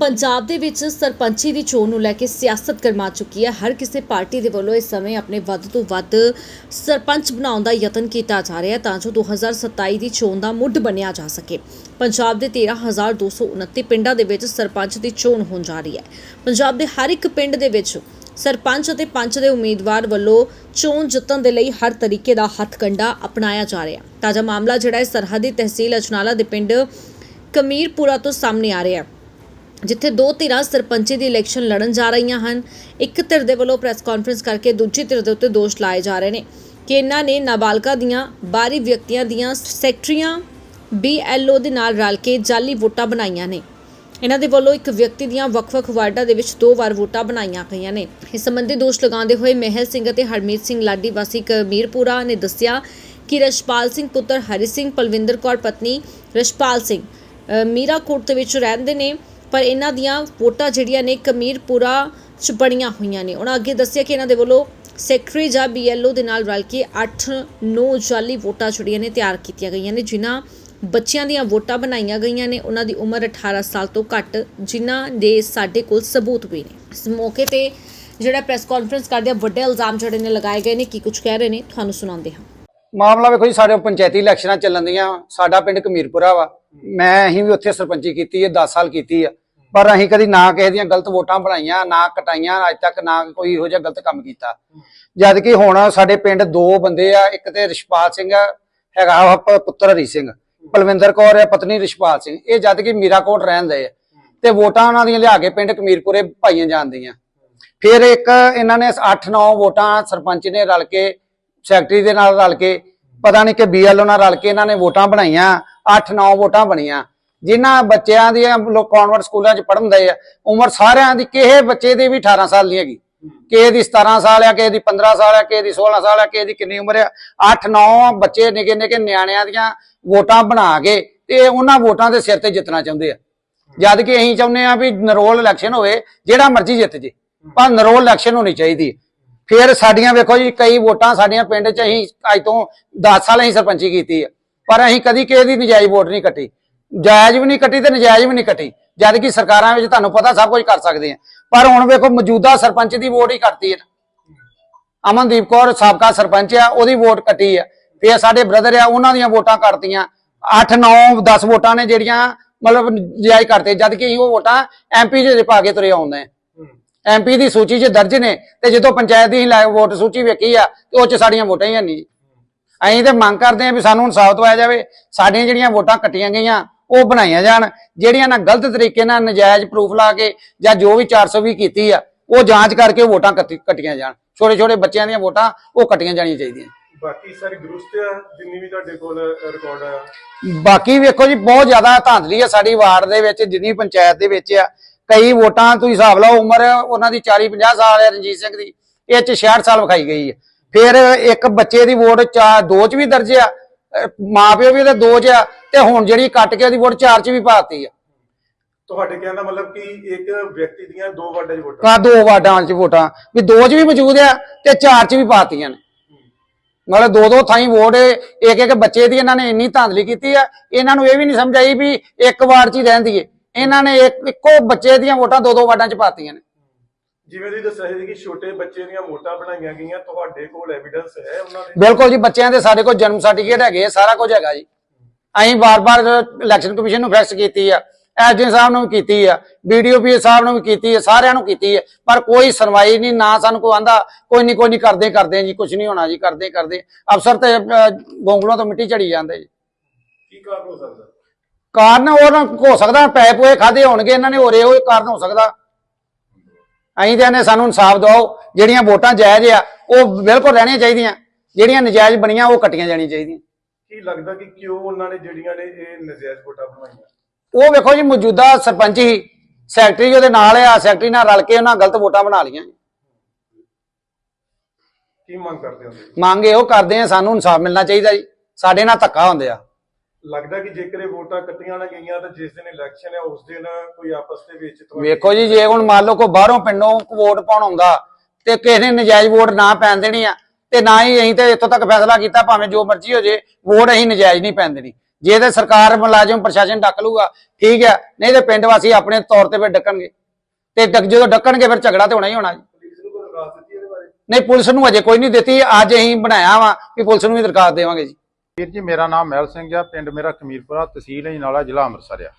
ਪੰਜਾਬ ਦੇ ਵਿੱਚ ਸਰਪੰਚੀ ਦੀ ਚੋਣ ਨੂੰ ਲੈ ਕੇ ਸਿਆਸਤ ਗਰਮਾ ਚੁੱਕੀ ਹੈ। ਹਰ ਕਿਸੇ ਪਾਰਟੀ ਦੇ ਵੱਲੋਂ ਇਸ ਸਮੇਂ ਆਪਣੇ ਵੱਧ ਤੋਂ ਵੱਧ ਸਰਪੰਚ ਬਣਾਉਣ ਦਾ ਯਤਨ ਕੀਤਾ ਜਾ ਰਿਹਾ ਹੈ ਤਾਂ ਜੋ 2027 ਦੀ ਚੋਣ ਦਾ ਮੁੱਢ ਬਣਿਆ ਜਾ ਸਕੇ। ਪੰਜਾਬ ਦੇ 13229 ਪਿੰਡਾਂ ਦੇ ਵਿੱਚ ਸਰਪੰਚ ਦੀ ਚੋਣ ਹੋਣ ਜਾ ਰਹੀ ਹੈ। ਪੰਜਾਬ ਦੇ ਹਰ ਇੱਕ ਪਿੰਡ ਦੇ ਵਿੱਚ ਸਰਪੰਚ ਅਤੇ ਪੰਚ ਦੇ ਉਮੀਦਵਾਰ ਵੱਲੋਂ ਚੋਣ ਜਿੱਤਣ ਦੇ ਲਈ ਹਰ ਤਰੀਕੇ ਦਾ ਹੱਥਕੰਡਾ ਅਪਣਾਇਆ ਜਾ ਰਿਹਾ ਤਾਜ਼ਾ ਮਾਮਲਾ ਜਿਹੜਾ ਹੈ, ਸਰਹੱਦੀ ਤਹਿਸੀਲ ਅਜਨਾਲਾ ਦੇ ਪਿੰਡ ਕਮੀਰਪੁਰਾ ਤੋਂ ਸਾਹਮਣੇ ਆ ਰਿਹਾ ਹੈ। ਜਿੱਥੇ ਦੋ ਧਿਰਾਂ ਸਰਪੰਚੀ ਦੀ ਇਲੈਕਸ਼ਨ ਲੜਨ ਜਾ ਰਹੀਆਂ ਹਨ। ਇੱਕ ਧਿਰ ਦੇ ਵੱਲੋਂ ਪ੍ਰੈਸ ਕਾਨਫਰੰਸ ਕਰਕੇ ਦੂਜੀ ਧਿਰ ਦੇ ਉੱਤੇ ਦੋਸ਼ ਲਾਏ ਜਾ ਰਹੇ ਨੇ ਕਿ ਇਹਨਾਂ ਨੇ ਨਾਬਾਲਗਾ ਦੀਆਂ ਬਾਹਰੀ ਵਿਅਕਤੀਆਂ ਦੀਆਂ ਸੈਕਟਰੀਆਂ ਬੀਐਲਓ ਦੇ ਨਾਲ ਰਲ ਕੇ ਜਾਲੀ ਵੋਟਾਂ ਬਣਾਈਆਂ ਨੇ। ਇਹਨਾਂ ਦੇ ਵੱਲੋਂ ਇੱਕ ਵਿਅਕਤੀ ਦੀਆਂ ਵੱਖ-ਵੱਖ ਵਾਰਡਾਂ ਦੇ ਵਿੱਚ ਦੋ ਵਾਰ ਵੋਟਾਂ ਬਣਾਈਆਂ ਗਈਆਂ ਨੇ। ਇਸ ਸੰਬੰਧੀ ਦੋਸ਼ ਲਗਾਉਂਦੇ ਹੋਏ ਮਹਿਲ ਸਿੰਘ ਅਤੇ ਹਰਮੀਤ ਸਿੰਘ ਲਾਡੀ ਵਾਸੀ ਕਮੀਰਪੁਰਾ ਨੇ ਦੱਸਿਆ ਕਿ ਰਸ਼ਪਾਲ ਸਿੰਘ ਪੁੱਤਰ ਹਰੀ ਸਿੰਘ, ਪਲਵਿੰਦਰ ਕੌਰ ਪਤਨੀ ਰਸ਼ਪਾਲ ਸਿੰਘ ਮੀਰਾਕੋਟ ਦੇ ਵਿੱਚ ਰਹਿੰਦੇ ਨੇ। ਪਰ ਇਹਨਾਂ ਦੀਆਂ ਵੋਟਾਂ ਜਿਹੜੀਆਂ ਨੇ ਕਮੀਰਪੁਰਾ ਚ ਬਣੀਆਂ ਹੋਈਆਂ ਨੇ। ਉਹਨਾਂ ਅੱਗੇ ਦੱਸਿਆ ਕਿ ਇਹਨਾਂ ਦੇ ਵੱਲੋਂ ਸੈਕਟਰੀ ਜਾਂ ਬੀਐਲਓ ਦੇ ਨਾਲ ਰਲ ਕੇ 8-9 ਜਾਲੀ ਵੋਟਾਂ ਜਿਹੜੀਆਂ ਨੇ ਤਿਆਰ ਕੀਤੀਆਂ ਗਈਆਂ ਨੇ, ਜਿਨ੍ਹਾਂ ਬੱਚਿਆਂ ਦੀਆਂ ਵੋਟਾਂ ਬਣਾਈਆਂ ਗਈਆਂ ਨੇ। ਉਹਨਾਂ ਦੀ ਉਮਰ 18 ਸਾਲ ਤੋਂ ਘੱਟ, ਜਿਨ੍ਹਾਂ ਦੇ ਸਾਡੇ ਕੋਲ ਸਬੂਤ ਵੀ ਨੇ। ਇਸ ਮੌਕੇ ਤੇ ਜਿਹੜਾ ਪ੍ਰੈਸ ਕਾਨਫਰੰਸ ਕਰਦੇ ਆ ਵੱਡੇ ਇਲਜ਼ਾਮ ਜਿਹੜੇ ਨੇ ਲਗਾਏ ਗਏ ਨੇ, ਕੀ ਕੁਝ ਕਹਿ ਰਹੇ ਨੇ, ਤੁਹਾਨੂੰ ਸੁਣਾਉਂਦੇ ਹਾਂ। ਮਾਮਲਾ ਵੇਖੋ ਜੀ, ਸਾਡੇ ਪੰਚਾਇਤੀ ਇਲੈਕਸ਼ਨਾਂ ਚੱਲਣ ਦੀਆਂ। ਸਾਡਾ ਪਿੰਡ ਕਮੀਰਪੁਰਾ ਵਾ। ਮੈਂ ਅਸੀਂ ਵੀ ਉੱਥੇ ਸਰਪੰਚੀ ਕੀਤੀ ਹੈ 10 ਸਾਲ ਕੀਤੀ ਆ। ਪਰ ਅਸੀਂ ਕਦੀ ਨਾ ਕਿਸੇ ਦੀਆਂ ਗਲਤ ਵੋਟਾਂ ਬਣਾਈਆਂ, ਨਾ ਕਟਾਈਆਂ, ਅੱਜ ਤੱਕ ਨਾ ਕੋਈ ਇਹੋ ਜਿਹਾ ਗਲਤ ਕੰਮ ਕੀਤਾ। ਜਦ ਕਿ ਹੁਣ ਸਾਡੇ ਪਿੰਡ ਦੋ ਬੰਦੇ ਆ, ਇੱਕ ਤੇ ਰਿਸ਼ਪਾਲ ਸਿੰਘ ਹੈਗਾ ਪੁੱਤਰ ਹਰੀ ਸਿੰਘ ਪਲਵਿੰਦਰ ਕੌਰ ਹੈ ਪਤਨੀ ਰਿਸ਼ਪਾਲ ਸਿੰਘ। ਇਹ ਜਦ ਕਿ ਮੀਰਾਕੋਟ ਰਹਿੰਦੇ ਆ। ਤੇ ਵੋਟਾਂ ਉਹਨਾਂ ਦੀਆਂ ਲਿਆ ਕੇ ਪਿੰਡ ਕਮੀਰਪੁਰੇ ਪਾਈਆਂ ਜਾਂਦੀਆਂ ਫਿਰ ਇੱਕ ਇਹਨਾਂ ਨੇ 8-9 ਵੋਟਾਂ ਸਰਪੰਚ ਨੇ ਰਲ ਕੇ, ਸੈਕਟਰੀ ਦੇ ਨਾਲ ਰਲ ਕੇ, ਪਤਾ ਨਹੀਂ ਕਿ ਬੀਐਲਓ ਨਾਲ ਰਲ ਕੇ ਇਹਨਾਂ ਨੇ ਵੋਟਾਂ ਬਣਾਈਆਂ 8-9 ਵੋਟਾਂ ਬਣੀਆਂ। ਜਿਨ੍ਹਾਂ ਬੱਚਿਆਂ ਦੀਆਂ ਲੋਕ ਕਨਵਰਟ ਸਕੂਲਾਂ 'ਚ ਪੜ੍ਹਨਦੇ ਆ, ਉਮਰ ਸਾਰਿਆਂ ਦੀ ਕਿਸੇ ਬੱਚੇ ਦੀ ਵੀ 18 ਸਾਲ ਨਹੀਂ ਹੈਗੀ। ਕਿਸੇ ਦੀ 17 ਸਾਲ ਆ, ਕਿਸੇ ਦੀ 15 ਸਾਲ ਆ, ਕਿਸੇ ਦੀ 16 ਸਾਲ ਆ, ਕਿਸੇ ਦੀ ਕਿੰਨੀ ਉਮਰ ਆ 8-9 ਬੱਚੇ ਨਿੱਕੇ ਨਿੱਕੇ ਨਿਆਣਿਆਂ ਦੀਆਂ ਵੋਟਾਂ ਬਣਾ ਕੇ ਤੇ ਉਹਨਾਂ ਵੋਟਾਂ ਦੇ ਸਿਰ ਤੇ ਜਿੱਤਣਾ ਚਾਹੁੰਦੇ ਆ। ਜਦ ਕਿ ਅਸੀਂ ਚਾਹੁੰਦੇ ਆ ਵੀ ਨਰੋਲ ਇਲੈਕਸ਼ਨ ਹੋਵੇ, ਜਿਹੜਾ ਮਰਜ਼ੀ ਜਿੱਤ ਜੇ, ਪਰ ਨਰੋਲ ਇਲੈਕਸ਼ਨ ਹੋਣੀ ਚਾਹੀਦੀ ਫਿਰ ਸਾਡੀਆਂ ਵੇਖੋ ਜੀ, ਕਈ ਵੋਟਾਂ ਸਾਡੀਆਂ ਪਿੰਡ 'ਚ ਅਸੀਂ ਅੱਜ ਤੋਂ 10 ਸਾਲ ਅਸੀਂ ਸਰਪੰਚੀ ਕੀਤੀ ਆ, ਪਰ ਅਸੀਂ ਕਦੀ ਕਿਸੇ ਦੀ ਨਜਾਇਜ਼ ਵੋਟ ਨਹੀਂ ਕੱਟੀ। ਜਾਇਜ਼ ਵੀ ਨਹੀਂ ਕੱਟੀ ਤੇ ਨਜਾਇਜ਼ ਵੀ ਨਹੀਂ ਕੱਟੀ। ਜਦ ਕਿ ਸਰਕਾਰਾਂ ਵਿੱਚ ਤੁਹਾਨੂੰ ਪਤਾ ਸਭ ਕੁਝ ਕਰ ਸਕਦੇ ਆ। ਪਰ ਹੁਣ ਵੇਖੋ, ਮੌਜੂਦਾ ਸਰਪੰਚ ਦੀ ਵੋਟ ਹੀ ਕੱਟਤੀ ਹੈ ਅਮਨਦੀਪ ਕੌਰ ਸਾਬਕਾ ਸਰਪੰਚ ਆ, ਉਹਦੀ ਵੋਟ ਕੱਟੀ ਆ। ਫਿਰ ਸਾਡੇ ਬ੍ਰਦਰ ਆ, ਉਹਨਾਂ ਦੀਆਂ ਵੋਟਾਂ ਕੱਟਤੀਆਂ 8 9 10 ਵੋਟਾਂ ਨੇ ਜਿਹੜੀਆਂ ਮਤਲਬ ਜਾਇਜ਼ ਕਰਤੇ ਜਦ ਕਿ ਅਸੀਂ ਉਹ ਵੋਟਾਂ ਐਮਪੀ ਦੇ ਪਾ ਕੇ ਤੁਰੇ ਆਉਂਦੇ ਆ। ਐਮਪੀ ਦੀ ਸੂਚੀ 'ਚ ਦਰਜ ਨੇ ਤੇ ਜਦੋਂ ਪੰਚਾਇਤ ਦੀ ਵੋਟ ਸੂਚੀ ਵੇਖੀ ਆ, ਤੇ ਉਹ 'ਚ ਸਾਡੀਆਂ ਵੋਟਾਂ ਹੀ ਨਹੀਂ। ਅਸੀਂ ਤੇ ਮੰਗ ਕਰਦੇ ਆ ਵੀ ਸਾਨੂੰ ਇਨਸਾਫ ਦਵਾਇਆ ਜਾਵੇ। ਸਾਡੀਆਂ ਜਿਹੜੀਆਂ ਵੋਟਾਂ ਕੱਟੀਆਂ ਗਈਆਂ ਉਹ ਬਣਾਈਆਂ ਜਾਣ ਜਿਹੜੀਆਂ ਨਾ ਗਲਤ ਤਰੀਕੇ ਨਾਲ ਨਜਾਇਜ਼ ਪ੍ਰੂਫ ਲਾ ਕੇ ਜਾਂ ਜੋ ਵੀ 420 ਕੀਤੀ ਆ ਉਹ ਜਾਂਚ ਕਰਕੇ ਵੋਟਾਂ ਕੱਟੀ- ਕੱਟੀਆਂ ਜਾਣ। ਛੋਟੇ ਛੋਟੇ ਬੱਚਿਆਂ ਦੀਆਂ ਵੋਟਾਂ ਉਹ ਕੱਟੀਆਂ ਜਾਣੀਆਂ ਚਾਹੀਦੀਆਂ। ਬਾਕੀ ਸਾਰੀ ਦਰੁਸਤ ਆ ਜਿੰਨੀ ਵੀ ਤੁਹਾਡੇ ਕੋਲ ਰਿਕਾਰਡ ਆ? ਬਾਕੀ ਵੇਖੋ ਜੀ ਬਹੁਤ ਜ਼ਿਆਦਾ ਧਾਂਦਲੀ ਆ ਸਾਡੀ ਵਾਰਡ ਦੇ ਵਿੱਚ ਜਿੰਨੀ ਪੰਚਾਇਤ ਦੇ ਵਿੱਚ ਆ। ਕਈ ਵੋਟਾਂ ਤੁਸੀਂ ਹਿਸਾਬ ਲਾਓ ਉਮਰ ਉਹਨਾਂ ਦੀ 40 50 ਸਾਲ ਹੈ ਰਣਜੀਤ ਸਿੰਘ ਦੀ ਇਹ ਚ 66 ਸਾਲ ਵਿਖਾਈ ਗਈ ਹੈ ਫਿਰ ਇੱਕ ਬੱਚੇ ਦੀ ਵੋਟ ਚਾਰ ਦੋ ਚ ਵੀ ਦਰਜ ਆ ਮਾਪਿਓ ਵੀ ਉਹਦੇ ਦੋ ਚ ਆ ਤੇ ਹੁਣ ਜਿਹੜੀ ਕੱਟ ਕੇ ਉਹਦੀ ਵੋਟ ਚਾਰ ਚ ਵੀ ਪਾਤੀ ਆ। ਤੁਹਾਡੇ ਕਹਿਣ ਦਾ ਮਤਲਬ ਕਿ ਇੱਕ ਵਿਅਕਤੀ ਦੀਆਂ ਦੋ ਵਾਰਡਾਂ 'ਚ ਵੋਟਾਂ? ਕਾ ਦੋ ਵਾਰਡਾਂ ਚ ਵੋਟਾਂ। ਵੀ ਦੋ ਚ ਵੀ ਮੌਜੂਦ ਆ ਤੇ ਚਾਰ ਚ ਵੀ ਪਾਤੀਆਂ ਨੇ। ਮਤਲਬ ਦੋ ਦੋ ਥਾਈਂ ਵੋਟ ਇੱਕ ਇੱਕ ਬੱਚੇ ਦੀ ਇਹਨਾਂ ਨੇ ਇੰਨੀ ਧਾਂਦਲੀ ਕੀਤੀ ਆ ਇਹਨਾਂ ਨੂੰ ਇਹ ਵੀ ਨਹੀਂ ਸਮਝ ਆਈ ਵੀ ਇੱਕ ਵਾਰਡ ਚ ਹੀ ਰਹਿੰਦੀ ਏ ਇਹਨਾਂ ਨੇ ਇੱਕ ਇੱਕੋ ਬੱਚੇ ਦੀਆਂ ਵੋਟਾਂ ਦੋ ਦੋ ਵਾਰਡਾਂ ਚ ਪਾਤੀਆਂ ਨੇ। ਜਿਵੇਂ ਤੁਸੀਂ ਦੱਸਿਆ ਸੀ ਕਿ ਛੋਟੇ ਬੱਚੇ ਦੀਆਂ ਵੋਟਾਂ ਬਣਾਈਆਂ ਗਈਆਂ ਤੁਹਾਡੇ ਕੋਲ ਐਵੀਡੈਂਸ ਹੈ ਉਹਨਾਂ ਦੇ? ਬਿਲਕੁਲ ਜੀ ਬੱਚਿਆਂ ਦੇ ਸਾਡੇ ਕੋਲ ਜਨਮ ਸਰਟੀਫਿਕੇਟ ਹੈਗੇ ਆ, ਸਾਰਾ ਕੁਝ ਹੈਗਾ ਜੀ। ਅਸੀਂ ਵਾਰ-ਵਾਰ ਇਲੈਕਸ਼ਨ ਕਮਿਸ਼ਨ ਨੂੰ ਫੈਕਸ ਕੀਤੀ ਆ ਐਸਡੀ ਸਾਹਿਬ ਨੂੰ ਵੀ ਕੀਤੀ ਆ ਬੀਡੀਓਪੀ ਸਾਹਿਬ ਨੂੰ ਵੀ ਕੀਤੀ ਆ ਸਾਰਿਆਂ ਨੂੰ ਕੀਤੀ ਆ। ਪਰ ਕੋਈ ਸੁਣਵਾਈ ਨਹੀਂ ਨਾ ਸਾਨੂੰ ਕੋਈ ਆਂਦਾ ਕੋਈ ਨਹੀਂ ਕੋਈ ਨਹੀਂ ਕਰਦੇ ਕਰਦੇ ਜੀ ਕੁਝ ਨਹੀਂ ਹੋਣਾ ਜੀ ਕਰਦੇ ਕਰਦੇ ਅਫਸਰ ਤੇ ਅਹ, ਗੋਂਗਲੋਂ ਤੋਂ ਮਿੱਟੀ ਝੜੀ ਜਾਂਦੇ ਜੀ। ਕੀ ਕਾਰਨ ਹੋ ਸਕਦਾ? ਕਾਰਨ ਨਾ ਹੋ ਸਕਦਾ ਪੈ ਪੋਏ ਖਾਦੇ ਹੋਣਗੇ ਇਹਨਾਂ ਨੇ ਹੋਰ ਇਹੋ ਹੀ ਕਾਰਨ ਹੋ ਸਕਦਾ। ਅਸੀਂ ਤੇ ਨੇ ਸਾਨੂੰ ਇਨਸਾਫ ਦਿਵਾਓ ਜਿਹੜੀਆਂ ਵੋਟਾਂ ਜਾਇਜ਼ ਆ ਉਹ ਬਿਲਕੁਲ ਰਹਿਣੀਆਂ ਚਾਹੀਦੀਆਂ। ਜਿਹੜੀਆਂ ਨਜਾਇਜ਼ ਬਣੀਆਂ ਉਹ ਕੱਟੀਆਂ ਜਾਣੀਆਂ ਚਾਹੀਦੀਆਂ। ਕੀ ਲੱਗਦਾ ਕਿ ਕਿਉਂ ਉਹਨਾਂ ਨੇ ਜਿਹੜੀਆਂ ਨੇ ਇਹ ਨਜਾਇਜ਼ ਵੋਟਾਂ ਬਣਵਾਈਆਂ ਉਹ ਵੇਖੋ ਜੀ ਮੌਜੂਦਾ ਸਰਪੰਚ ਹੀ ਸੈਕਟਰੀ ਉਹਦੇ ਨਾਲ ਆ ਸੈਕਟਰੀ ਨਾਲ ਰਲ ਕੇ ਉਹਨਾਂ ਗਲਤ ਵੋਟਾਂ ਬਣਾ ਲਈਆਂ। ਕੀ ਮੰਗ ਕਰਦੇ ਹੋ? ਮੰਗ ਇਹੋ ਕਰਦੇ ਆ ਸਾਨੂੰ ਇਨਸਾਫ ਮਿਲਣਾ ਚਾਹੀਦਾ ਜੀ। ਸਾਡੇ ਨਾਲ ਧੱਕਾ ਹੁੰਦੇ ਆ। ਲੱਗਦਾ ਕਿ ਜੇਕਰ ਇਹ ਵੋਟਾਂ ਕੱਟੀਆਂ ਨਾ ਗਈਆਂ ਤਾਂ ਜਿਸ ਦਿਨ ਇਲੈਕਸ਼ਨ ਹੈ ਉਸ ਦਿਨ ਕੋਈ ਆਪਸ ਦੇ ਵਿੱਚ ਵੇਖੋ ਜੀ ਜੇ ਹੁਣ ਮੰਨ ਲਓ ਕੋ ਬਾਹਰੋਂ ਪਿੰਡੋਂ ਵੋਟ ਪਾਉਣ ਆਉਂਦਾ ਤੇ ਕਿਸੇ ਨੇ ਨਜਾਇਜ਼ ਵੋਟ ਨਾ ਪੈਣ ਦੇਣੀ ਆ ਤੇ ਨਾ ਹੀ ਅਸੀਂ ਤੇ ਇੱਥੋਂ ਤੱਕ ਫੈਸਲਾ ਕੀਤਾ ਭਾਵੇਂ ਜੋ ਮਰਜ਼ੀ ਹੋ ਜੇ ਵੋਟ ਅਸੀਂ ਨਜਾਇਜ਼ ਨਹੀਂ ਪੈਣ ਦੇਣੀ। ਜੇ ਤੇ ਸਰਕਾਰ ਮੁਲਾਜ਼ਮ ਪ੍ਰਸ਼ਾਸਨ ਡੱਕ ਲੂਗਾ ਠੀਕ ਹੈ ਨਹੀਂ ਤੇ ਪਿੰਡ ਵਾਸੀ ਆਪਣੇ ਤੌਰ ਤੇ ਫਿਰ ਡੱਕਣਗੇ। ਤੇ ਜਦੋਂ ਡੱਕਣਗੇ ਫਿਰ ਝਗੜਾ ਤੇ ਹੋਣਾ ਹੀ ਹੋਣਾ ਜੀ। ਪੁਲਿਸ ਨੂੰ ਕੋਈ ਦਰਖਾਸਤ ਦਿੱਤੀ ਇਹਦੇ ਬਾਰੇ? ਨਹੀਂ ਪੁਲਿਸ ਨੂੰ ਅਜੇ ਕੋਈ ਨਹੀਂ ਦਿੱਤੀ ਅੱਜ ਅਸੀਂ ਬਣਾਇਆ ਵਾ ਕਿ ਪੁਲਿਸ ਨੂੰ ਵੀ ਦਰਖਾਸਤ ਦੇਵਾਂਗੇ ਜੀ। ਵੀਰ ਜੀ ਮੇਰਾ ਨਾਮ ਮਹਿਲ ਸਿੰਘ ਆ ਪਿੰਡ ਮੇਰਾ ਕਮੀਰਪੁਰਾ ਤਹਿਸੀਲ ਅਜਨਾਲਾ ਜ਼ਿਲ੍ਹਾ ਅੰਮ੍ਰਿਤਸਰ ਆ।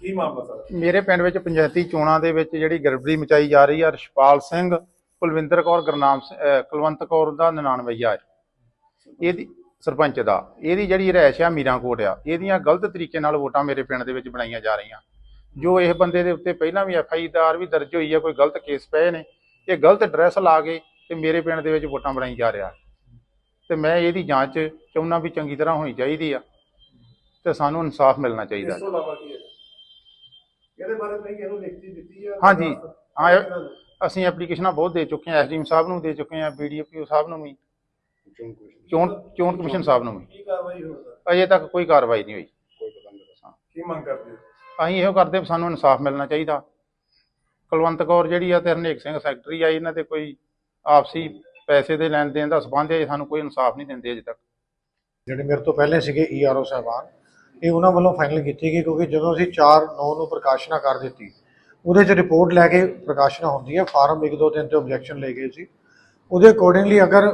ਕੀ ਮਾਮਲਾ ਮੇਰੇ ਪਿੰਡ ਵਿੱਚ ਪੰਚਾਇਤੀ ਚੋਣਾਂ ਦੇ ਵਿੱਚ ਜਿਹੜੀ ਗੜਬੜੀ ਮਚਾਈ ਜਾ ਰਹੀ ਆ ਰਸ਼ਪਾਲ ਸਿੰਘ ਕੁਲਵਿੰਦਰ ਕੌਰ ਗਰਨਾਮ ਕੁਲਵੰਤ ਕੌਰ ਦਾ 99 ਆ। ਇਹਦੀ ਸਰਪੰਚ ਦਾ। ਇਹਦੀ ਜਿਹੜੀ ਰਹਿਸ਼ ਆ ਮੀਰਾਂਕੋਟ ਆ। ਇਹਦੀਆਂ ਗਲਤ ਤਰੀਕੇ ਨਾਲ ਵੋਟਾਂ ਮੇਰੇ ਪਿੰਡ ਦੇ ਵਿੱਚ ਬਣਾਈਆਂ ਜਾ ਰਹੀਆਂ। ਜੋ ਇਹ ਬੰਦੇ ਦੇ ਉੱਤੇ ਪਹਿਲਾਂ ਵੀ ਐਫ ਆਈ ਆਰ ਵੀ ਦਰਜ ਹੋਈ ਆ ਕੋਈ ਗਲਤ ਕੇਸ ਪਏ ਨੇ ਇਹ ਗਲਤ ਡਰੈਸ ਲਾ ਕੇ ਤੇ ਮੇਰੇ ਪਿੰਡ ਦੇ ਵਿੱਚ ਵੋਟਾਂ ਬਣਾਈ ਜਾ ਰਿਹਾ। ਤੇ ਮੈਂ ਇਹਦੀ ਜਾਂਚ ਚਾਹੁੰਦਾ ਵੀ ਚੰਗੀ ਤਰ੍ਹਾਂ ਹੋਣੀ ਚਾਹੀਦੀ ਆ। ਤੇ ਸਾਨੂੰ ਇਨਸਾਫ ਮਿਲਣਾ ਚਾਹੀਦਾ ਇਸ ਤੋਂ ਇਲਾਵਾ ਕੀ ਹੈ? ਇਹਦੇ ਬਾਰੇ ਨਹੀਂ ਇਹਨੂੰ ਲਿਖਤੀ ਦਿੱਤੀ ਆ। ਹਾਂਜੀ। ਹਾਂ, ਇਹ- ਅਸੀਂ ਐਪਲੀਕੇਸ਼ਨਾਂ ਬਹੁਤ ਦੇ ਚੁੱਕੇ ਹਾਂ ਐਸਡੀਐਮ ਸਾਹਿਬ ਨੂੰ ਦੇ ਚੁੱਕੇ ਹਾਂ ਬੀਡੀਪੀਓ ਸਾਹਿਬ ਨੂੰ ਵੀ। ਚੋਣ ਚੋਣ ਕਮਿਸ਼ਨ ਸਾਹਿਬ ਨੂੰ ਵੀ। ਕੀ ਕਾਰਵਾਈ ਅਜੇ ਤੱਕ ਕੋਈ ਕਾਰਵਾਈ ਨਹੀਂ ਹੋਈ। ਕੀ ਮੰਗ ਕਰਦੇ ਹੋ? ਅਸੀਂ ਇਹੋ ਕਰਦੇ ਵੀ ਸਾਨੂੰ ਇਨਸਾਫ ਮਿਲਣਾ ਚਾਹੀਦਾ। ਕੁਲਵੰਤ ਕੌਰ ਜਿਹੜੀ ਆ ਤੇ ਹਰਨੇਕ ਸਿੰਘ ਸੈਕਟਰੀ ਆ ਇਹਨਾਂ ਤੇ ਕੋਈ ਆਪਸੀ ਪੈਸੇ ਦੇ ਲੈਣ ਦੇਣ ਦਾ ਸਬੰਧ ਹੈ ਸਾਨੂੰ ਕੋਈ ਇਨਸਾਫ ਨਹੀਂ ਦਿੰਦੇ ਅਜੇ ਤੱਕ। ਜਿਹੜੇ ਮੇਰੇ ਤੋਂ ਪਹਿਲੇ ਸੀਗੇ ਈਆਰਓ ਸਾਹਿਬਾਨ ਇਹ ਉਹਨਾਂ ਵੱਲੋਂ ਫਾਈਨਲ ਕੀਤੀ ਗਈ ਕਿਉਂਕਿ ਜਦੋਂ ਅਸੀਂ 4 9 ਨੂੰ ਪ੍ਰਕਾਸ਼ਨਾ ਕਰ ਦਿੱਤੀ ਉਹਦੇ 'ਚ ਰਿਪੋਰਟ ਲੈ ਕੇ ਪ੍ਰਕਾਸ਼ਨਾ ਹੁੰਦੀ ਹੈ ਫਾਰਮ 1 2 3 ਤੇ ਆਬਜੈਕਸ਼ਨ ਲੈ ਗਏ ਸੀ। ਉਹਦੇ ਅਕੋਰਡਿੰਗਲੀ ਅਗਰ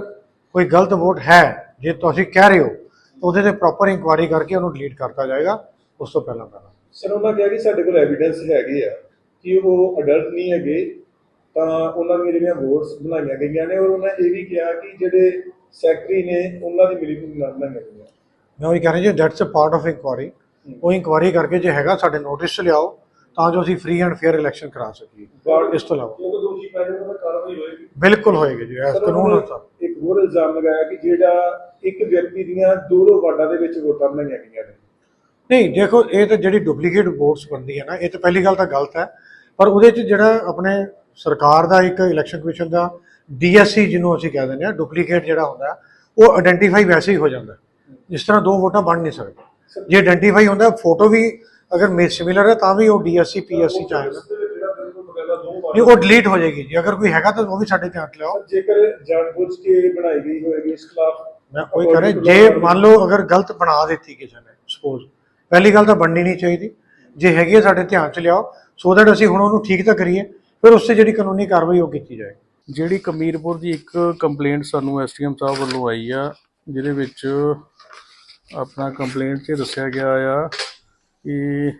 ਕੋਈ ਗਲਤ ਵੋਟ ਹੈ ਜੇ ਤੁਸੀਂ ਕਹਿ ਰਹੇ ਹੋ ਤਾਂ ਉਹਦੇ ਤੇ ਪ੍ਰੋਪਰ ਇਨਕੁਆਇਰੀ ਕਰਕੇ ਉਹਨੂੰ ਡਿਲੀਟ ਕਰਤਾ ਜਾਏਗਾ ਉਸ ਤੋਂ ਪਹਿਲਾਂ ਪਹਿਲਾਂ। ਸਰ ਉਹਨਾਂ ਕਿਹਾ ਕਿ ਸਾਡੇ ਕੋਲ ਐਵੀਡੈਂਸ ਹੈਗੇ ਆ ਕਿ ਉਹ ਅਡਲਟ ਨਹੀਂ ਹੈਗੇ ਤਾਂ ਉਹਨਾਂ ਦੀਆਂ ਜਿਹੜੀਆਂ ਵੋਟਸ ਬਣਾਈਆਂ ਗਈਆਂ ਨੇ ਔਰ ਉਹਨਾਂ ਇਹ ਵੀ ਕਿਹਾ ਕਿ ਜਿਹੜੇ ਸੈਕਟਰੀ ਨੇ ਉਹਨਾਂ ਦੀ ਮਿਲੀ ਭੁਗਤ ਨਾਲ ਬਣਾਈਆਂ ਗਈਆਂ ਮੈਂ ਉਹੀ ਕਹਿ ਰਿਹਾ ਜੀ that's a part of inquiry ਉਹ ਇਨਕੁਆਇਰੀ ਕਰਕੇ ਜੇ ਹੈਗਾ ਸਾਡੇ ਨੋਟਿਸ 'ਚ ਲਿਆਓ ਤਾਂ ਜੋ ਅਸੀਂ ਫ੍ਰੀ ਐਂਡ ਫੇਅਰ ਇਲੈਕਸ਼ਨ ਕਰਾ ਸਕੀਏ। ਇਸ ਤੋਂ ਇਲਾਵਾ। ਦੋਸ਼ੀ ਕਾਰਵਾਈ ਹੋਏਗੀ। ਬਿਲਕੁਲ ਹੋਏਗੀ ਜੀ ਸਰ, ਕਾਨੂੰਨ ਅਨੁਸਾਰ। ਇੱਕ ਹੋਰ ਇਲਜ਼ਾਮ ਲਗਾਇਆ ਕਿ ਜਿਹੜਾ ਇੱਕ ਵਿਅਕਤੀ ਦੀਆਂ ਦੋ ਦੋ ਵਾਰਡਾਂ ਦੇ ਵਿੱਚ ਵੋਟਾਂ ਬਣਾਈਆਂ ਗਈਆਂ ਨੇ। ਨਹੀਂ ਦੇਖੋ ਇਹ ਤਾਂ ਜਿਹੜੀ ਡੁਪਲੀਕੇਟ ਵੋਟਸ ਬਣਦੀ ਹੈ ਨਾ ਇਹ ਤਾਂ ਪਹਿਲੀ ਗੱਲ ਤਾਂ ਗਲਤ ਹੈ। ਪਰ ਉਹਦੇ 'ਚ ਜਿਹੜਾ ਆਪਣੇ ਸਰਕਾਰ ਦਾ ਇੱਕ ਇਲੈਕਸ਼ਨ ਕਮਿਸ਼ਨ ਦਾ ਡੀਐਸਸੀ ਜਿਹਨੂੰ ਅਸੀਂ ਕਹਿ ਦਿੰਦੇ ਆ ਡੁਪਲੀਕੇਟ ਜਿਹੜਾ ਹੁੰਦਾ ਉਹ ਆਇਡੈਂਟੀਫਾਈ ਵੈਸੇ ਹੀ ਹੋ ਜਾਂਦਾ। ਜਿਸ ਤਰ੍ਹਾਂ ਦੋ ਵੋਟਾਂ ਬਣ ਨਹੀਂ ਸਕਦੀਆਂ। ਜੇ ਆਇਡੈਂਟੀਫਾਈ ਹੁੰਦਾ ਫੋਟੋ ਵੀ ਅਗਰ ਸਿਮਿਲਰ ਹੈ ਤਾਂ ਵੀ ਉਹ ਡੀਐਸਸੀ ਪੀਐਸਸੀ ਚ ਆਏਗਾ। ਨਹੀਂ ਉਹ ਡਿਲੀਟ ਹੋ ਜਾਏਗੀ ਜੀ। ਅਗਰ ਕੋਈ ਹੈਗਾ ਤਾਂ ਉਹ ਵੀ ਸਾਡੇ ਧਿਆਨ ਲਿਆਓ। ਜੇਕਰ ਜਾਣਬੁੱਝ ਕੇ ਬਣਾਈ ਗਈ ਹੋਏਗੀ ਇਸ ਖਿਲਾਫ ਮੈਂ ਉਹੀ ਕਹ ਰਿਹਾ ਜੇ ਮੰਨ ਲਓ ਅਗਰ ਗਲਤ ਬਣਾ ਦਿੱਤੀ ਕਿਸੇ ਨੇ ਸਪੋਜ਼ ਪਹਿਲੀ ਗੱਲ ਤਾਂ ਬਣਨੀ ਨਹੀਂ ਚਾਹੀਦੀ। ਜੇ ਹੈਗੀ ਹੈ ਸਾਡੇ ਧਿਆਨ 'ਚ ਲਿਆਓ। ਸੋ ਦੈਟ ਅਸੀਂ ਹੁਣ ਉਹਨੂੰ ਠੀਕ ਤਾਂ ਕਰੀਏ। ਫਿਰ ਉਸ ਤੇ ਜਿਹੜੀ ਕਾਨੂੰਨੀ ਕਾਰਵਾਈ ਉਹ ਕੀਤੀ ਜਾਏ ਜਿਹੜੀ ਕਮੀਰਪੁਰ ਦੀ ਇੱਕ ਕੰਪਲੇਂਟ ਸਾਨੂੰ ਐਸਟੀਐਮ ਸਾਹਿਬ ਵੱਲੋਂ ਆਈ ਆ, ਜਿਹਦੇ ਵਿੱਚ ਆਪਣਾ ਕੰਪਲੇਂਟ 'ਚ ਦੱਸਿਆ ਗਿਆ ਆ ਕਿ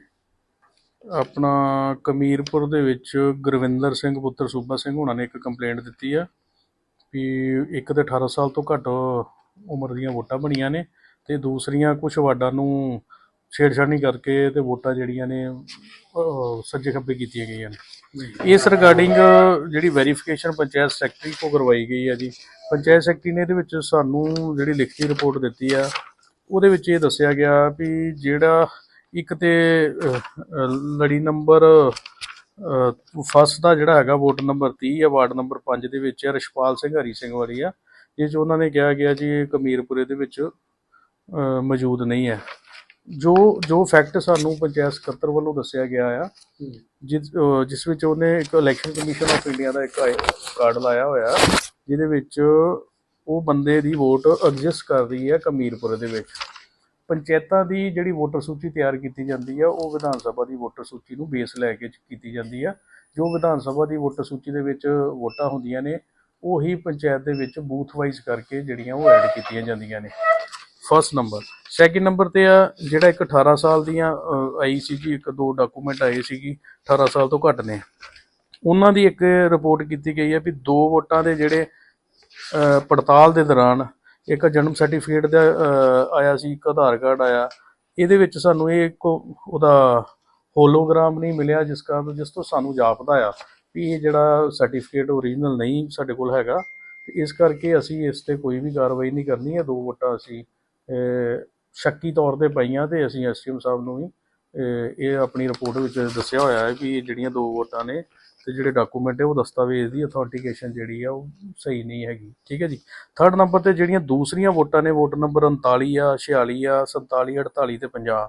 ਆਪਣਾ ਕਮੀਰਪੁਰ ਦੇ ਵਿੱਚ ਗੁਰਵਿੰਦਰ ਸਿੰਘ, ਪੁੱਤਰ ਸੂਬਾ ਸਿੰਘ ਹੋਣਾ ਨੇ ਇੱਕ ਕੰਪਲੇਂਟ ਦਿੱਤੀ ਆ ਵੀ ਇੱਕ ਤੇ 18 ਸਾਲ ਤੋਂ ਘੱਟ ਉਮਰ ਦੀਆਂ ਵੋਟਾਂ ਬਣੀਆਂ ਨੇ ਤੇ ਦੂਸਰੀਆਂ ਕੁਝ ਵਾਰਡਾਂ ਨੂੰ ਛੇੜਛਾੜੀ ਕਰਕੇ ਤੇ ਵੋਟਾਂ ਜਿਹੜੀਆਂ ਨੇ ਅਹ, ਸੱਜੇ ਖੱਬੇ ਕੀਤੀਆਂ ਗਈਆਂ ਨੇ। ਇਸ ਰਿਗਾਰਡਿੰਗ ਜਿਹੜੀ ਵੈਰੀਫਿਕੇਸ਼ਨ ਪੰਚਾਇਤ ਸੈਕਟਰੀ ਕੋ ਕਰਵਾਈ ਗਈ ਹੈ ਜੀ। ਪੰਚਾਇਤ ਸੈਕਟਰੀ ਨੇ ਇਹਦੇ ਵਿੱਚ ਸਾਨੂੰ ਜਿਹੜੀ ਲਿਖਤੀ ਰਿਪੋਰਟ ਦਿੱਤੀ ਆ ਉਹਦੇ ਵਿੱਚ ਇਹ ਦੱਸਿਆ ਗਿਆ ਵੀ ਜਿਹੜਾ ਇੱਕ ਤੇ ਅਹ, ਅਹ, ਲੜੀ ਨੰਬਰ ਫਸਟ ਦਾ ਜਿਹੜਾ ਹੈਗਾ ਵੋਟ ਨੰਬਰ 30 ਆ ਵਾਰਡ ਨੰਬਰ 5 ਦੇ ਵਿੱਚ ਆ ਰਸ਼ਪਾਲ ਸਿੰਘ ਹਰੀ ਸਿੰਘ ਵਾਲੀ ਆ। ਜਿਸ 'ਚ ਉਹਨਾਂ ਨੇ ਕਿਹਾ ਗਿਆ ਜੀ ਇਹ ਕਮੀਰਪੁਰੇ ਦੇ ਵਿੱਚ ਅਹ, ਮੌਜੂਦ ਨਹੀਂ ਹੈ ਜੋ ਜੋ ਫੈਕਟ ਸਾਨੂੰ ਪੰਚਾਇਤ ਸਕੱਤਰ ਵੱਲੋਂ ਦੱਸਿਆ ਗਿਆ ਆ ਜਿਸ ਜਿਸ ਵਿੱਚ ਉਹਨੇ ਇੱਕ ਇਲੈਕਸ਼ਨ ਕਮਿਸ਼ਨ ਆਫ ਇੰਡੀਆ ਦਾ ਇੱਕ ਕਾਰਡ ਲਾਇਆ ਹੋਇਆ ਜਿਹਦੇ ਵਿੱਚ ਉਹ ਬੰਦੇ ਦੀ ਵੋਟ ਐਗਜ਼ਿਸਟ ਕਰ ਰਹੀ ਹੈ ਕਮੀਰਪੁਰ ਦੇ ਵਿੱਚ। ਪੰਚਾਇਤਾਂ ਦੀ ਜਿਹੜੀ ਵੋਟਰ ਸੂਚੀ ਤਿਆਰ ਕੀਤੀ ਜਾਂਦੀ ਆ ਉਹ ਵਿਧਾਨ ਸਭਾ ਦੀ ਵੋਟਰ ਸੂਚੀ ਨੂੰ ਬੇਸ ਲੈ ਕੇ ਕੀਤੀ ਜਾਂਦੀ ਆ। ਜੋ ਵਿਧਾਨ ਸਭਾ ਦੀ ਵੋਟਰ ਸੂਚੀ ਦੇ ਵਿੱਚ ਵੋਟਾਂ ਹੁੰਦੀਆਂ ਨੇ ਉਹੀ ਪੰਚਾਇਤ ਦੇ ਵਿੱਚ ਬੂਥ ਵਾਈਜ਼ ਕਰਕੇ ਜਿਹੜੀਆਂ ਉਹ ਐਡ ਕੀਤੀਆਂ ਜਾਂਦੀਆਂ ਨੇ। ਫਸਟ ਨੰਬਰ ਸੈਕਿੰਡ ਨੰਬਰ ਤੇ ਆ, ਜਿਹੜਾ ਇੱਕ 18 ਸਾਲ ਦੀਆਂ ਆਈ ਸੀ ਜੀ ਇੱਕ ਦੋ ਡਾਕੂਮੈਂਟ ਆਏ ਸੀਗੀ 18 ਸਾਲ ਤੋਂ ਘੱਟ ਨੇ। ਉਹਨਾਂ ਦੀ ਇੱਕ ਰਿਪੋਰਟ ਕੀਤੀ ਗਈ ਹੈ ਵੀ ਦੋ ਵੋਟਾਂ ਦੇ ਜਿਹੜੇ ਪੜਤਾਲ ਦੇ ਦੌਰਾਨ ਇੱਕ ਜਨਮ ਸਰਟੀਫਿਕੇਟ ਦਾ ਆਇਆ ਸੀ, ਇੱਕ ਆਧਾਰ ਕਾਰਡ ਆਇਆ। ਇਹਦੇ ਵਿੱਚ ਸਾਨੂੰ ਇਹ ਇੱਕ ਉਹਦਾ ਹੋਲੋਗ੍ਰਾਮ ਨਹੀਂ ਮਿਲਿਆ, ਜਿਸ ਕਾਰਨ ਜਿਸ ਤੋਂ ਸਾਨੂੰ ਜਾਪਦਾ ਆ ਵੀ ਇਹ ਜਿਹੜਾ ਸਰਟੀਫਿਕੇਟ ਓਰੀਜਨਲ ਨਹੀਂ ਸਾਡੇ ਕੋਲ ਹੈਗਾ। ਤੇ ਇਸ ਕਰਕੇ ਅਸੀਂ ਇਸ ਤੇ ਕੋਈ ਵੀ ਕਾਰਵਾਈ ਨਹੀਂ ਕਰਨੀ ਹੈ, ਦੋ ਵੋਟਾਂ ਅਸੀਂ ਸ਼ੱਕੀ ਤੌਰ ਤੇ ਪਈਆਂ ਤੇ ਅਸੀਂ ਐਸਟੀਐਮ ਸਾਹਿਬ ਨੂੰ ਵੀ ਇਹ ਆਪਣੀ ਰਿਪੋਰਟ ਵਿੱਚ ਦੱਸਿਆ ਹੋਇਆ ਹੈ ਵੀ ਇਹ ਜਿਹੜੀਆਂ ਦੋ ਵੋਟਾਂ ਨੇ ਤੇ ਜਿਹੜੇ ਡਾਕੂਮੈਂਟ ਹੈ ਉਹ ਦਸਤਾਵੇਜ਼ ਦੀ ਅਥੈਂਟੀਕੇਸ਼ਨ ਜਿਹੜੀ ਆ ਉਹ ਸਹੀ ਨਹੀਂ ਹੈਗੀ। ਠੀਕ ਹੈ ਜੀ? ਥਰਡ ਨੰਬਰ ਤੇ ਜਿਹੜੀਆਂ ਦੂਸਰੀਆਂ ਵੋਟਾਂ ਨੇ, ਵੋਟ ਨੰਬਰ 39 ਆ 46 ਆ 47 48 ਤੇ 50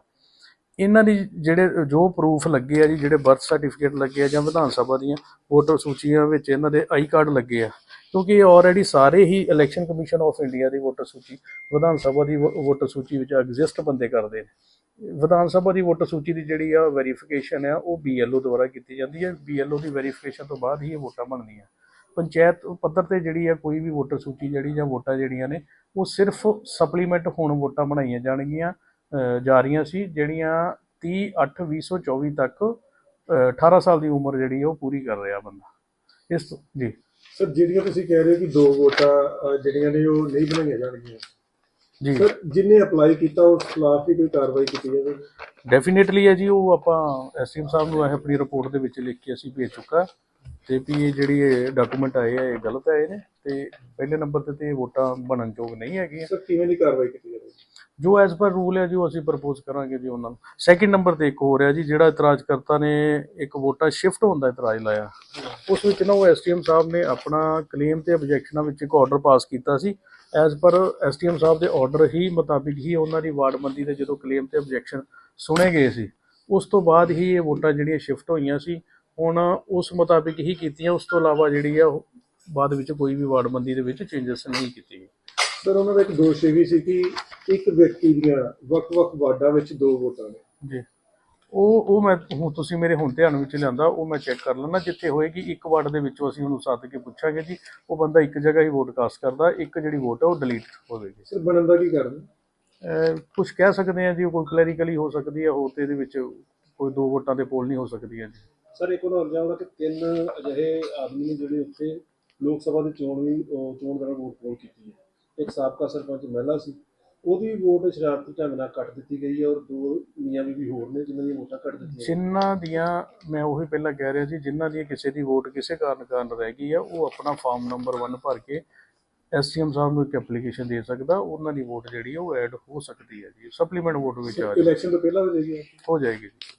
ਇਹਨਾਂ ਦੀ ਜਿਹੜੇ, ਜੋ ਪ੍ਰੂਫ ਲੱਗੇ ਆ ਜੀ, ਜਿਹੜੇ ਬਰਥ ਸਰਟੀਫਿਕੇਟ ਲੱਗੇ ਆ ਜਾਂ ਵਿਧਾਨ ਸਭਾ ਦੀਆਂ ਵੋਟਰ ਸੂਚੀਆਂ ਵਿੱਚ ਇਹਨਾਂ ਦੇ ਆਈ ਕਾਰਡ ਲੱਗੇ ਆ ਕਿਉਂਕਿ ਇਹ ਆਲਰੇਡੀ ਸਾਰੇ ਹੀ ਇਲੈਕਸ਼ਨ ਕਮਿਸ਼ਨ ਆਫ ਇੰਡੀਆ ਦੀ ਵੋਟਰ ਸੂਚੀ ਵਿਧਾਨ ਸਭਾ ਦੀ ਵੋ- ਵੋਟਰ ਸੂਚੀ ਵਿੱਚ ਐਗਜ਼ਿਸਟ ਬੰਦੇ ਕਰਦੇ ਨੇ। ਵਿਧਾਨ ਸਭਾ ਦੀ ਵੋਟਰ ਸੂਚੀ ਦੀ ਜਿਹੜੀ ਆ ਵੈਰੀਫਿਕੇਸ਼ਨ ਆ ਉਹ ਬੀਐਲਓ ਦੁਆਰਾ ਕੀਤੀ ਜਾਂਦੀ ਹੈ ਬੀਐਲਓ ਦੀ ਵੈਰੀਫਿਕੇਸ਼ਨ ਤੋਂ ਬਾਅਦ ਹੀ ਇਹ ਵੋਟਾਂ ਬਣਦੀਆਂ ਪੰਚਾਇਤ ਪੱਧਰ ਤੇ ਜਿਹੜੀ ਆ ਕੋਈ ਵੀ ਵੋਟਰ ਸੂਚੀ ਜਿਹੜੀ ਜਾਂ ਵੋਟਾਂ ਜਿਹੜੀਆਂ ਨੇ ਉਹ ਸਿਰਫ ਸਪਲੀਮੈਂਟ ਹੁਣ ਵੋਟਾਂ ਬਣਾਈਆਂ ਜਾਣਗੀਆਂ ਜਾ ਰਹੀਆਂ ਸੀ ਜਿਹੜੀਆਂ 30 8 2024 ਤੱਕ ਅ, 18 ਸਾਲ ਦੀ ਉਮਰ ਜਿਹੜੀ ਆ ਉਹ ਪੂਰੀ ਕਰ ਰਿਹਾ ਬੰਦਾ। ਇਸ ਤੋਂ- ਜੀ। ਸਰ ਜਿਹੜੀਆਂ ਤੁਸੀਂ ਕਹਿ ਰਹੇ ਹੋ ਕਿ ਦੋ ਵੋਟਾਂ ਜਿਹੜੀਆਂ ਨੇ ਉਹ ਨਹੀਂ ਬਣਾਈਆਂ ਜਾਣਗੀਆਂ। ਜੀ। ਸਰ ਜਿਨੇ ਅਪਲਾਈ ਕੀਤਾ ਉਸ ਖਿਲਾਫ ਵੀ ਕੋਈ ਕਾਰਵਾਈ ਕੀਤੀ ਜਾਵੇ? ਡੈਫੀਨੇਟਲੀ ਹੈ ਜੀ ਉਹ ਆਪਾਂ ਐਸਐਮ ਸਾਹਿਬ ਨੂੰ ਇਹ ਆਪਣੀ ਰਿਪੋਰਟ ਦੇ ਵਿੱਚ ਲਿਖ ਕੇ ਅਸੀਂ ਭੇਜ ਚੁੱਕਾ। ਤੇ ਵੀ ਇਹ ਜਿਹੜੀ ਇਹ ਡਾਕੂਮੈਂਟ ਆਏ ਆ ਇਹ ਗਲਤ ਆਏ ਨੇ। ਤੇ ਪਹਿਲੇ ਨੰਬਰ ਤੇ ਤੇ ਵੋਟਾਂ ਬਣਨ ਯੋਗ ਨਹੀਂ ਹੈਗੀਆਂ। ਸਰ ਕਿਵੇਂ ਦੀ ਕਾਰਵਾਈ ਕੀਤੀ ਜਾਵੇ? ਜੋ ਐਜ਼ ਪਰ ਰੂਲ ਹੈ ਜੀ, ਉਹ ਅਸੀਂ ਪ੍ਰਪੋਜ਼ ਕਰਾਂਗੇ ਜੀ ਉਹਨਾਂ ਨੂੰ। ਸੈਕਿੰਡ ਨੰਬਰ ਤੇ ਇੱਕ ਹੋ ਰਿਹਾ ਜੀ, ਜਿਹੜਾ ਇਤਰਾਜ਼ ਕਰਤਾ ਨੇ ਇੱਕ ਵੋਟਾਂ ਸ਼ਿਫਟ ਹੋਣ ਦਾ ਇਤਰਾਜ਼ ਲਾਇਆ। ਉਸ ਵਿੱਚ ਨਾ ਉਹ ਐਸਟੀਐਮ ਸਾਹਿਬ ਨੇ ਆਪਣਾ ਕਲੇਮ ਤੇ ਆਬਜੈਕਸ਼ਨਾਂ ਵਿੱਚ ਇੱਕ ਆਰਡਰ ਪਾਸ ਕੀਤਾ ਸੀ। ਐਜ਼ ਪਰ ਐਸਟੀਐਮ ਸਾਹਿਬ ਦੇ ਆਰਡਰ ਹੀ ਮੁਤਾਬਿਕ ਹੀ ਉਹਨਾਂ ਦੀ ਵਾਰਡਬੰਦੀ ਦੇ ਜਦੋਂ ਕਲੇਮ ਤੇ ਆਬਜੈਕਸ਼ਨ ਸੁਣੇ ਗਏ ਸੀ, ਉਸ ਤੋਂ ਬਾਅਦ ਹੀ ਇਹ ਵੋਟਾਂ ਜਿਹੜੀਆਂ ਸ਼ਿਫਟ ਹੋਈਆਂ ਸੀ, ਹੁਣ ਉਸ ਮੁਤਾਬਿਕ ਹੀ ਕੀਤੀਆਂ। ਉਸ ਤੋਂ ਇਲਾਵਾ ਜਿਹੜੀ ਆ, ਉਹ ਬਾਅਦ ਵਿੱਚ ਕੋਈ ਵੀ ਵਾਰਡਬੰਦੀ ਦੇ ਵਿੱਚ ਚੇਂਜਸ ਨਹੀਂ ਕੀਤੀ ਗਈ ਸਰ ਉਹਨਾਂ ਦਾ ਇੱਕ ਦੋਸ਼ ਇਹ ਵੀ ਸੀ ਕਿ ਇੱਕ ਵਿਅਕਤੀ ਦੀਆਂ ਵੱਖ-ਵੱਖ ਵਾਰਡਾਂ ਵਿੱਚ ਦੋ ਵੋਟਾਂ ਨੇ। ਜੀ। ਉਹ ਉਹ ਮੈਂ ਹੁਣ ਤੁਸੀਂ ਮੇਰੇ ਹੁਣ ਧਿਆਨ ਵਿੱਚ ਲਿਆਂਦਾ ਉਹ ਮੈਂ ਚੈੱਕ ਕਰ ਲੈਣਾ ਜਿੱਥੇ ਹੋਏਗੀ ਇੱਕ ਵਾਰਡ ਦੇ ਵਿੱਚੋਂ ਅਸੀਂ ਉਹਨੂੰ ਸੱਦ ਕੇ ਪੁੱਛਾਂਗੇ ਜੀ ਉਹ ਬੰਦਾ ਇੱਕ ਜਗ੍ਹਾ ਹੀ ਵੋਟ ਕਾਸਟ ਕਰਦਾ ਇੱਕ ਜਿਹੜੀ ਵੋਟ ਹੈ ਉਹ ਡਿਲੀਟ ਹੋਵੇਗੀ। ਸਰ ਬਣਨ ਦਾ ਕੀ ਕਾਰਨ? ਕੁਝ ਕਹਿ ਸਕਦੇ ਆ ਜੀ ਕੋਈ ਕਲੈਰੀਕਲੀ ਹੋ ਸਕਦੀ ਹੈ ਹੋਰ ਤੇ ਇਹਦੇ ਵਿੱਚ ਕੋਈ ਦੋ ਵੋਟਾਂ ਦੇ ਪੋਲ ਨਹੀਂ ਹੋ ਸਕਦੀਆਂ ਜੀ। ਸਰ ਇੱਕ ਉਹਨਾਂ ਇਲਜ਼ਾਮ ਹੈ ਕਿ ਤਿੰਨ ਅਜਿਹੇ ਆਦਮੀ ਨੇ ਜਿਹੜੇ ਉੱਥੇ ਲੋਕ ਸਭਾ ਦੀ ਚੋਣ ਵੀ ਚੋਣ ਦੌਰਾਨ ਵੋਟ ਪੋਲ ਕੀਤੀ ਹੈ। ਇੱਕ ਸਾਬਕਾ ਸਰਪੰਚ ਮਹਿਲਾ ਸੀ ਉਹਦੀ ਵੋਟ ਸ਼ਰਾਰਤੀ ਢੰਗ ਨਾਲ ਕੱਟ ਦਿੱਤੀ ਗਈ ਹੈ ਔਰ ਦੋ ਮੀਆਂ ਬੀਬੀ ਹੋਰ ਨੇ ਜਿਨ੍ਹਾਂ ਦੀਆਂ ਵੋਟਾਂ ਕੱਟ ਦਿੱਤੀਆਂ ਜਿਨ੍ਹਾਂ ਦੀਆਂ ਮੈਂ ਉਹੀ ਪਹਿਲਾਂ ਕਹਿ ਰਿਹਾ ਸੀ ਜਿਨ੍ਹਾਂ ਦੀ ਕਿਸੇ ਦੀ ਵੋਟ ਕਿਸੇ ਕਾਰਨ ਕਾਰਨ ਰਹਿ ਗਈ ਆ ਉਹ ਆਪਣਾ ਫਾਰਮ ਨੰਬਰ 1 ਭਰ ਕੇ ਐਸਸੀਐਮ ਸਾਹਿਬ ਨੂੰ ਇੱਕ ਐਪਲੀਕੇਸ਼ਨ ਦੇ ਸਕਦਾ ਉਹਨਾਂ ਦੀ ਵੋਟ ਜਿਹੜੀ ਉਹ ਐਡ ਹੋ ਸਕਦੀ ਹੈ ਜੀ ਸਪਲੀਮੈਂਟ ਵੋਟ ਵਿੱਚ ਆ ਇਲੈਕਸ਼ਨ ਤੋਂ ਪਹਿਲਾਂ ਹੋ ਜਾਏਗੀ ਹੋ। ਜਾਏਗੀ ਜੀ।